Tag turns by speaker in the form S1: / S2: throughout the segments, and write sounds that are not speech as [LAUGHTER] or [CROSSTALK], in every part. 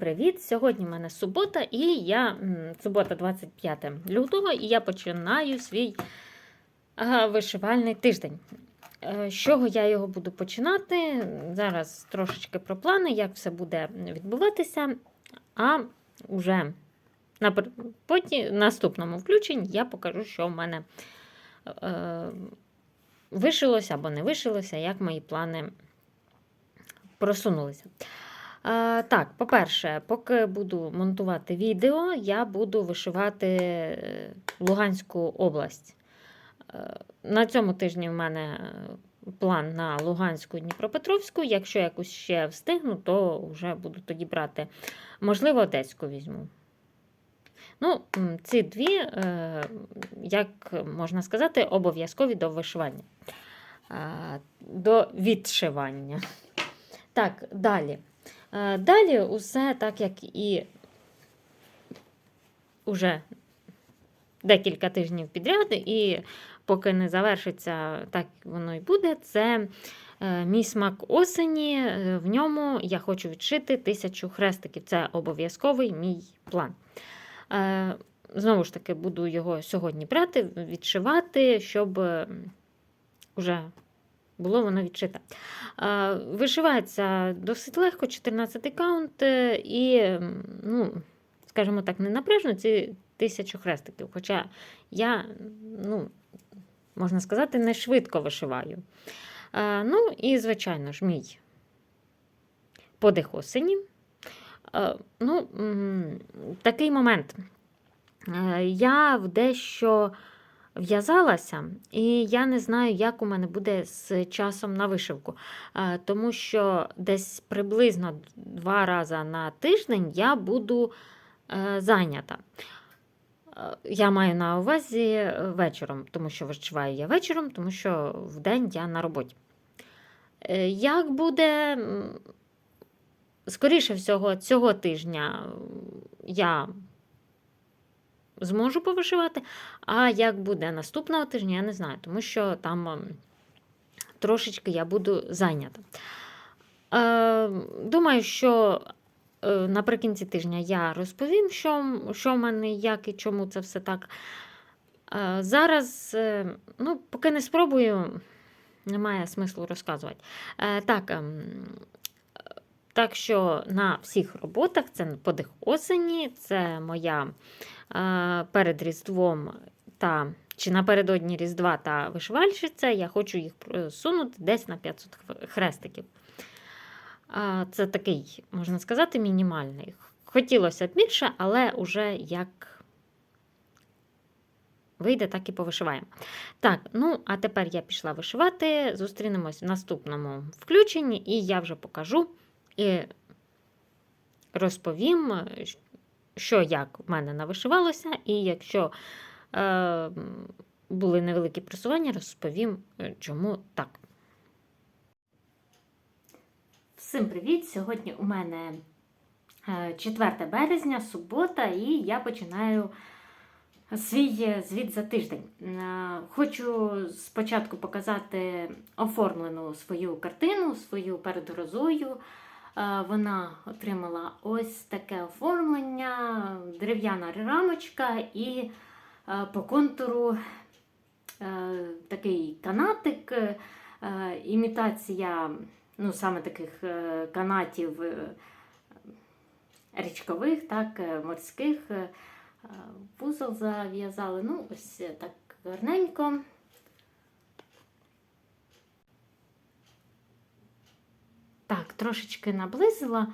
S1: привіт! Сьогодні в мене субота, і я субота 25 лютого, і я починаю свій вишивальний тиждень. Е, З чого я його буду починати? Зараз трошечки про плани, як все буде відбуватися. А вже на потім, наступному включенні я покажу, що в мене е, вишилося або не вишилося, як мої плани просунулися. Так, по-перше, поки буду монтувати відео, я буду вишивати е, Луганську область. Е, На цьому тижні в мене план на Луганську Дніпропетровську. Якщо якусь ще встигну, то вже буду тоді брати. Можливо, Одеську візьму. Ну, ці дві, е, як можна сказати, обов'язкові до вишивання. До відшивання. Так, далі. Е, Далі усе так, як і уже декілька тижнів підряд, і поки не завершиться, так воно і буде. Це е, мій смак осені. Е, В ньому я хочу відшити тисячу хрестиків. Це обов'язковий мій план. Знову ж таки, буду його сьогодні брати, відшивати, щоб уже було воно відшите. Вишивається досить легко, 14 каунт, е, і, ну, скажімо так, не напряжно ці тисячу хрестиків. Хоча я, ну, можна сказати, не швидко вишиваю. Ну, і, звичайно ж, мій подих осені. Ну, такий момент. Е, Я в дещо в'язалася, і я не знаю, як у мене буде з часом на вишивку. Е, Тому що десь приблизно два рази на тиждень я буду е, зайнята. Е, Я маю на увазі вечором, тому що вишиваю я вечором, тому що вдень я на роботі. Як буде, скоріше всього, цього тижня я зможу повишивати, а як буде наступного тижня, я не знаю, тому що там трошечки я буду зайнята. Е, Думаю, що е, наприкінці тижня я розповім, що, що в мене, як і чому це все так. Е, Зараз, ну, поки не спробую, немає смислу розказувати. Так, ем, так що на всіх роботах це подих осені, це моя е, перед Різдвом та чи напередодні Різдва та вишивальщиця. Я хочу їх сунути десь на 500 хрестиків. А, Це такий, можна сказати, мінімальний. Хотілося б більше, але уже як вийде, так і повишиваємо. Так, ну а тепер я пішла вишивати. Зустрінемось в наступному включенні, і я вже покажу і розповім, що як в мене навишивалося, і якщо е, були невеликі просування, розповім, е, чому так. Всім привіт! Сьогодні у мене е, 4 березня, субота, і я починаю свій е, звіт за тиждень. Е, Хочу спочатку показати оформлену свою картину, свою перед грозою. Е, Вона отримала ось таке оформлення, дерев'яна рамочка і е, по контуру е, такий канатик, імітація ну, саме таких канатів річкових, так, морських. Вузол зав'язали. Ну, ось так гарненько. Так, трошечки наблизила.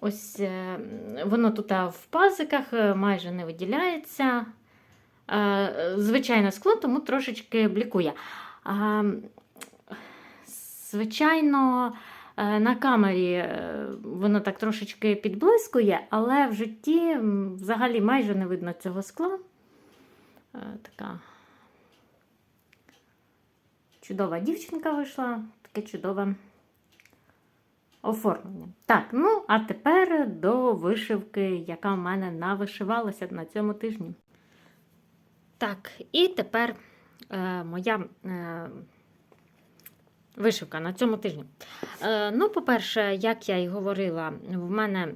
S1: Ось е, воно тут в пазиках е, майже не виділяється. Е, Звичайне скло, тому трошечки блікує. Звичайно, на камері воно так трошечки підблискує, але в житті взагалі майже не видно цього скла. Така чудова дівчинка вийшла, таке чудове оформлення. Так, ну а тепер до вишивки, яка в мене навишивалася на цьому тижні. Так, і тепер е, моя е, вишивка на цьому тижні. Е, ну, по-перше, як я і говорила, в мене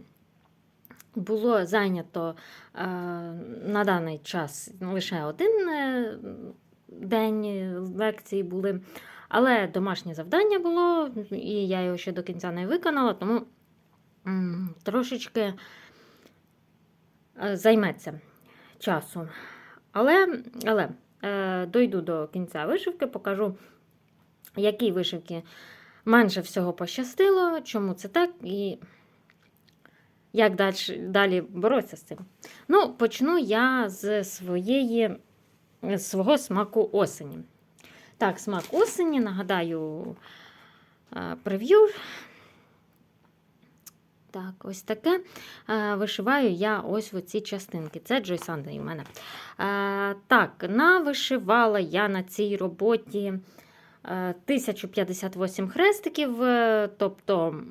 S1: було зайнято е, на даний час лише один е, день лекції були, але домашнє завдання було, і я його ще до кінця не виконала, тому трошечки е, займеться часу. Але, але е, дойду до кінця вишивки, покажу, які вишивки менше всього пощастило, чому це так і як далі, далі боротися з цим. Ну, почну я з своєї, з свого смаку осені. Так, смак осені, нагадаю, е, прев'ю. Так, ось таке. Е, Вишиваю я ось в оці частинки. Це Джой Сандей у мене. Е, Так, навишивала я на цій роботі е, 1058 хрестиків, тобто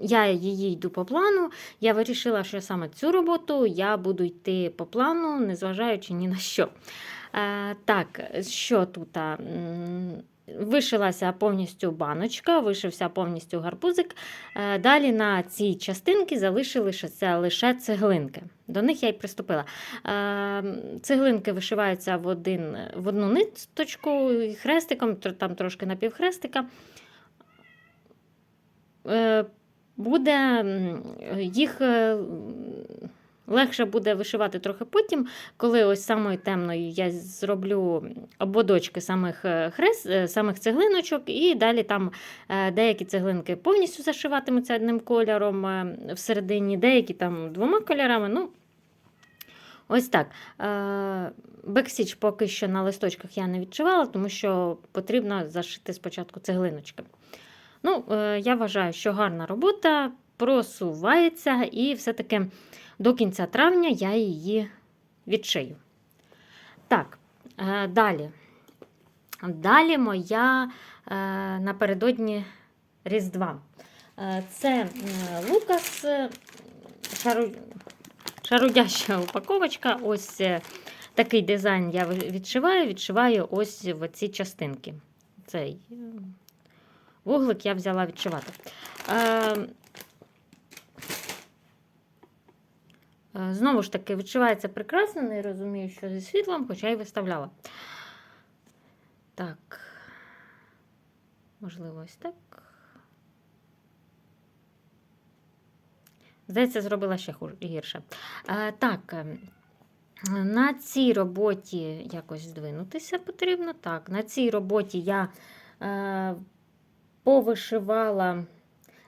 S1: я її йду по плану. Я вирішила, що саме цю роботу я буду йти по плану, незважаючи ні на що. Так, що тут? Вишилася повністю баночка, вишився повністю гарбузик. Далі на цій частинці залишилися лише цеглинки. До них я й приступила. Цеглинки вишиваються в, один, в одну ниточку хрестиком, там трошки напівхрестика. Е, Буде їх е, легше буде вишивати трохи потім, коли ось самою темною я зроблю ободочки самих, е, хрест, е, самих цеглиночок, і далі там е, деякі цеглинки повністю зашиватимуться одним кольором всередині, деякі там двома кольорами. Ну, ось так. Бексіч поки що на листочках я не відчувала, тому що потрібно зашити спочатку цеглиночки. Ну, я вважаю, що гарна робота просувається, і все-таки до кінця травня я її відшию. Так, е, далі. Далі моя е, напередодні Різдва. Е, Це Лукас, шару... шарудяща упаковочка. Ось такий дизайн я відшиваю, відшиваю ось в ці частинки. Цей вуглик я взяла відшивати. Е, Е, Знову ж таки, відчувається прекрасно, не розумію, що зі світлом, хоча й виставляла. Так. Можливо, ось так. Здається, зробила ще гірше. Е, так, е, на цій роботі якось здвинутися потрібно. Так, на цій роботі я е, повишивала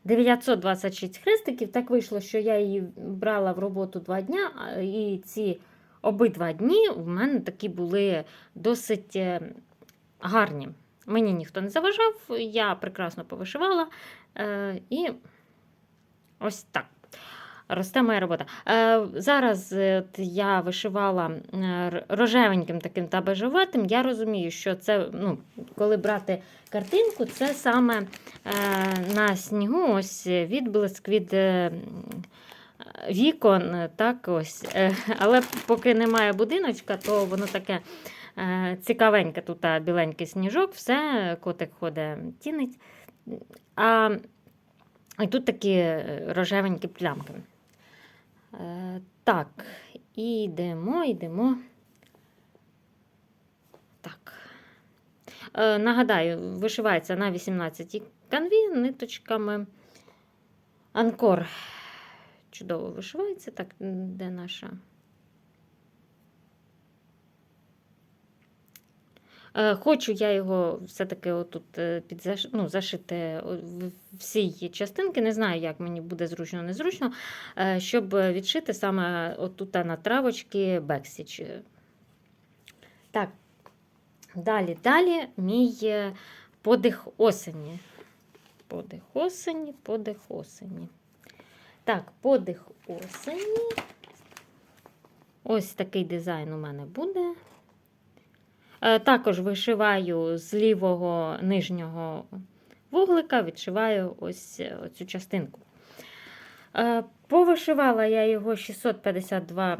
S1: 926 хрестиків. Так вийшло, що я її брала в роботу два дня, і ці обидва дні в мене такі були досить е, гарні. Мені ніхто не заважав, я прекрасно повишивала. Е, і ось так. Росте моя робота. Е, зараз е, от я вишивала е, рожевеньким таким та бежеватим. Я розумію, що це, ну, коли брати картинку, це саме на снігу ось відблиск від вікон. Так ось. Але поки немає будиночка, то воно таке цікавеньке. Тут біленький сніжок, все, котик ходить, тінить. А і тут такі рожевенькі плямки. Е, так, ідемо, йдемо. Так. Е, нагадаю, вишивається на 18 канві ниточками. Анкор чудово вишивається. Так, де наша? Хочу я його все-таки отут е, підзаш... ну, зашити всі її частинки. Не знаю, як мені буде зручно, незручно, е, щоб відшити саме отут на травочки бексіч. Так, далі, далі мій е, подих осені. Подих осені, подих осені. Так, подих осені. Ось такий дизайн у мене буде. Е, Також вишиваю з лівого нижнього вуглика, відшиваю ось е, цю частинку. Е, Повишивала я його 652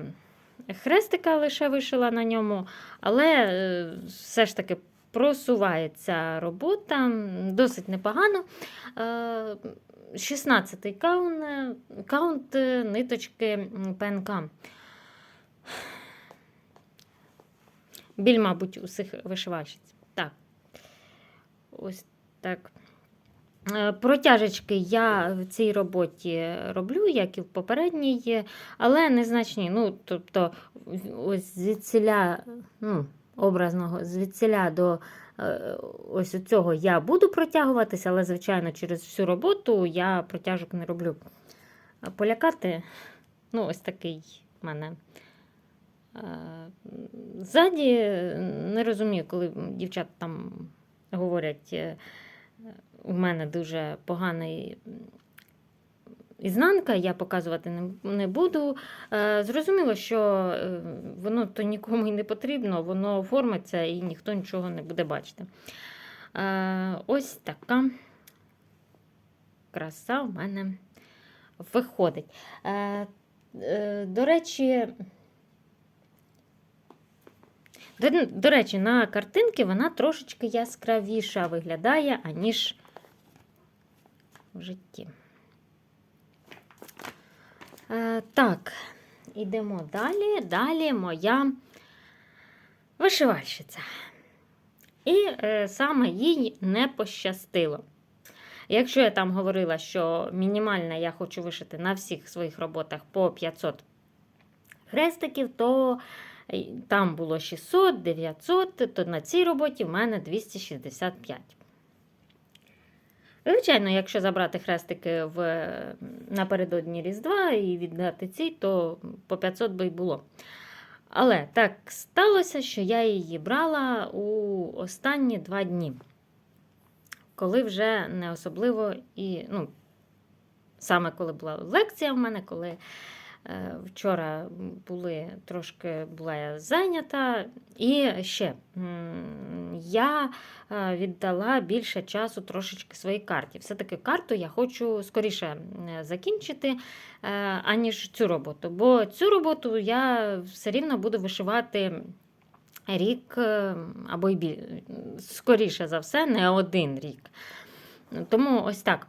S1: хрестика, лише вишила на ньому, але все ж таки просувається робота досить непогано. Е, 16-й каунт, каунт ниточки ПНК. Біль, мабуть, усіх вишивальщиць. Так. Ось так. Е, Протяжечки я в цій роботі роблю, як і в попередній, але незначні. Ну, тобто, ось звідсіля, ну, образного, звідсіля до е, ось цього я буду протягуватися, але, звичайно, через всю роботу я протяжок не роблю. Полякати, ну, ось такий в мене. Е, Ззаді не розумію, коли дівчата там говорять, е, у мене дуже поганий ізнанка, я показувати не, буду. Е, Зрозуміло, що воно то нікому і не потрібно, воно оформиться і ніхто нічого не буде бачити. Ось така краса в мене виходить. До речі, до, речі, на картинки вона трошечки яскравіша виглядає, аніж в житті. Е, так, ідемо далі. Далі моя вишивальщиця. І е, саме їй не пощастило. Якщо я там говорила, що мінімально я хочу вишити на всіх своїх роботах по 500 хрестиків, то там було 600, 900, то на цій роботі в мене 265. Звичайно, якщо забрати хрестики в, напередодні Різдва і віддати ці, то по 500 би й було. Але так сталося, що я її брала у останні два дні, коли вже не особливо і, ну, саме коли була лекція в мене, коли е, вчора були трошки була я зайнята. І ще я е, віддала більше часу трошечки своїй карті. Все-таки карту я хочу скоріше е, закінчити, е, аніж цю роботу. Бо цю роботу я все рівно буду вишивати рік е, або й біль... скоріше за все, не один рік. Тому ось так.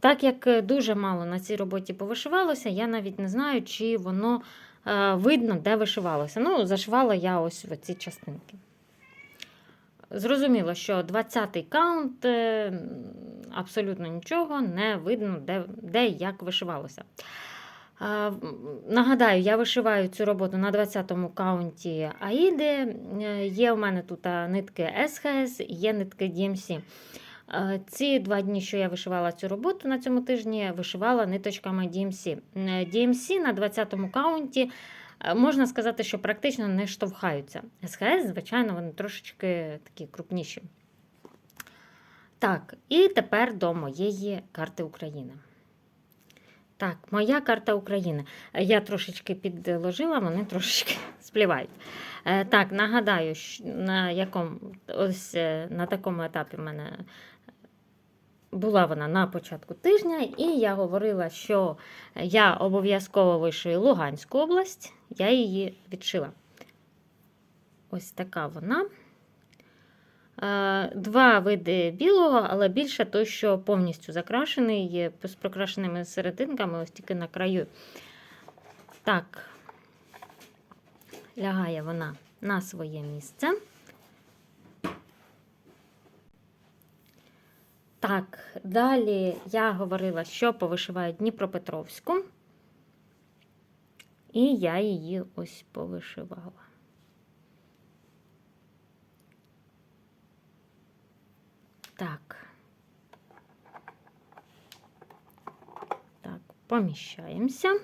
S1: Е, Так як дуже мало на цій роботі повишивалося, я навіть не знаю, чи воно е, видно, де вишивалося. Ну, зашивала я ось в ці частинки. Зрозуміло, що 20-й каунт е, абсолютно нічого не видно, де, де і як вишивалося. Нагадаю, я вишиваю цю роботу на 20-му каунті Аїди. Е, Є у мене тут нитки СХС, є нитки DMC. Е, Ці два дні, що я вишивала цю роботу на цьому тижні, вишивала ниточками DMC. Е, DMC на 20-му каунті е, можна сказати, що практично не штовхаються. СХС, звичайно, вони трошечки такі крупніші. Так, і тепер до моєї карти України. Так, моя карта України. Я трошечки підложила, вони трошечки [LAUGHS] сплівають. Так, нагадаю, на якому ось на такому етапі в мене була вона на початку тижня, і я говорила, що я обов'язково вишию Луганську область, я її відшила. Ось така вона. Е, Два види білого, але більше той, що повністю закрашений, є з прокрашеними серединками, ось тільки на краю. Так, лягає вона на своє місце. Так, далі я говорила, що повишиваю Дніпропетровську. І я її ось повишивала. Так. Так, поміщаємося.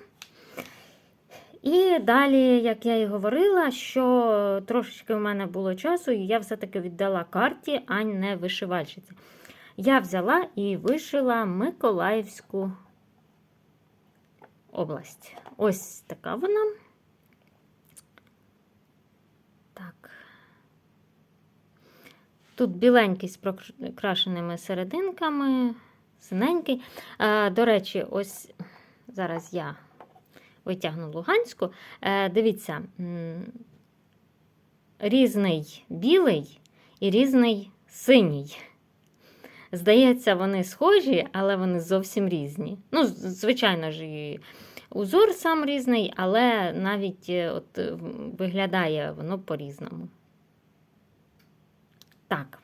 S1: І далі, як я і говорила, що трошечки в мене було часу, і я все-таки віддала карті, а не вишивальщиці. Я взяла і вишила Миколаївську область. Ось така вона. Так. Тут біленький з прокрашеними серединками, синенький. А, до речі, ось зараз я витягну Луганську. Е, дивіться, різний білий і різний синій. Здається, вони схожі, але вони зовсім різні. Ну, звичайно ж, і узор сам різний, але навіть е, от, е, виглядає воно по-різному. Так.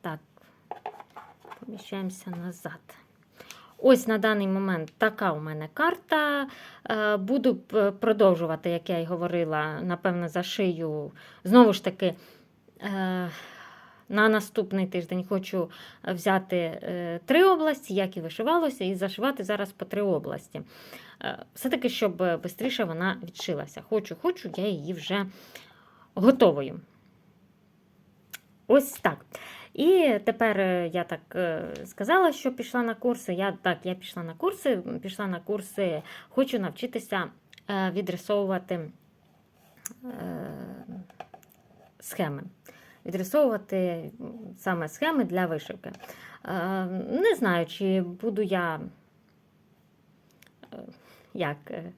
S1: Так, поміщаємося назад. Ось на даний момент така у мене карта. Е, Буду продовжувати, як я й говорила, напевно, зашию. Знову ж таки, на наступний тиждень хочу взяти е, три області, як і вишивалося, і зашивати зараз по три області. Е, Все-таки, щоб швидше вона відшилася. Хочу, хочу, я її вже готовою. Ось так. І тепер е, я так е, сказала, що пішла на курси. Я так, я пішла на курси, пішла на курси, хочу навчитися е, відрисовувати е, схеми. Відрисовувати саме схеми для вишивки. Е, Не знаю, чи буду я е, як. е,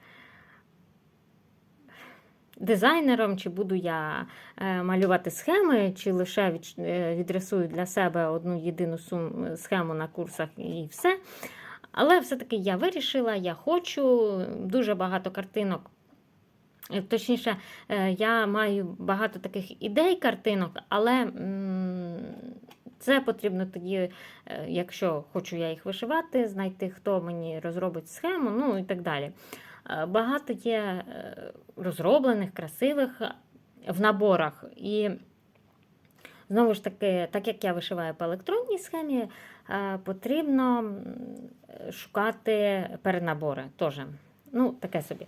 S1: Дизайнером, чи буду я малювати схеми, чи лише відрисую для себе одну єдину схему на курсах і все. Але все-таки я вирішила, я хочу дуже багато картинок. Е, Точніше, е, я маю багато таких ідей картинок, але це потрібно тоді, е, якщо хочу я їх вишивати, знайти, хто мені розробить схему, ну і так далі. Багато є розроблених, красивих в наборах. І знову ж таки, так як я вишиваю по електронній схемі, потрібно шукати перенабори теж. Ну, таке собі.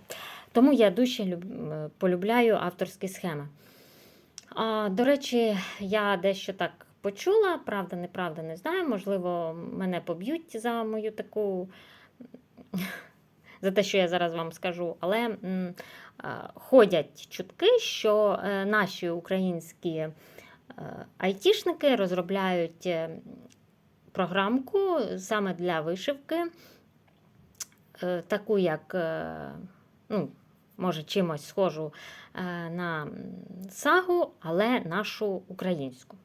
S1: Тому я дуже люб- полюбляю авторські схеми. А, до речі, я дещо так почула, правда, неправда, не знаю. Можливо, мене поб'ють за мою таку. [LAUGHS] За те, що я зараз вам скажу, але ходять чутки, що е, наші українські е, айтішники розробляють е, програмку саме для вишивки, таку як, ну, може, чимось схожу е, на сагу, але нашу українську.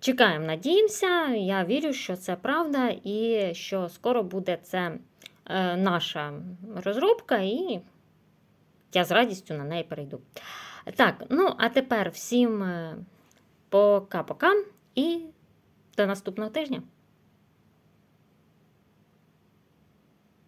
S1: Чекаємо, надіємося. Я вірю, що це правда, і що скоро буде це е, наша розробка, і я з радістю на неї перейду. Так, ну а тепер всім е, пока-пока і до наступного тижня.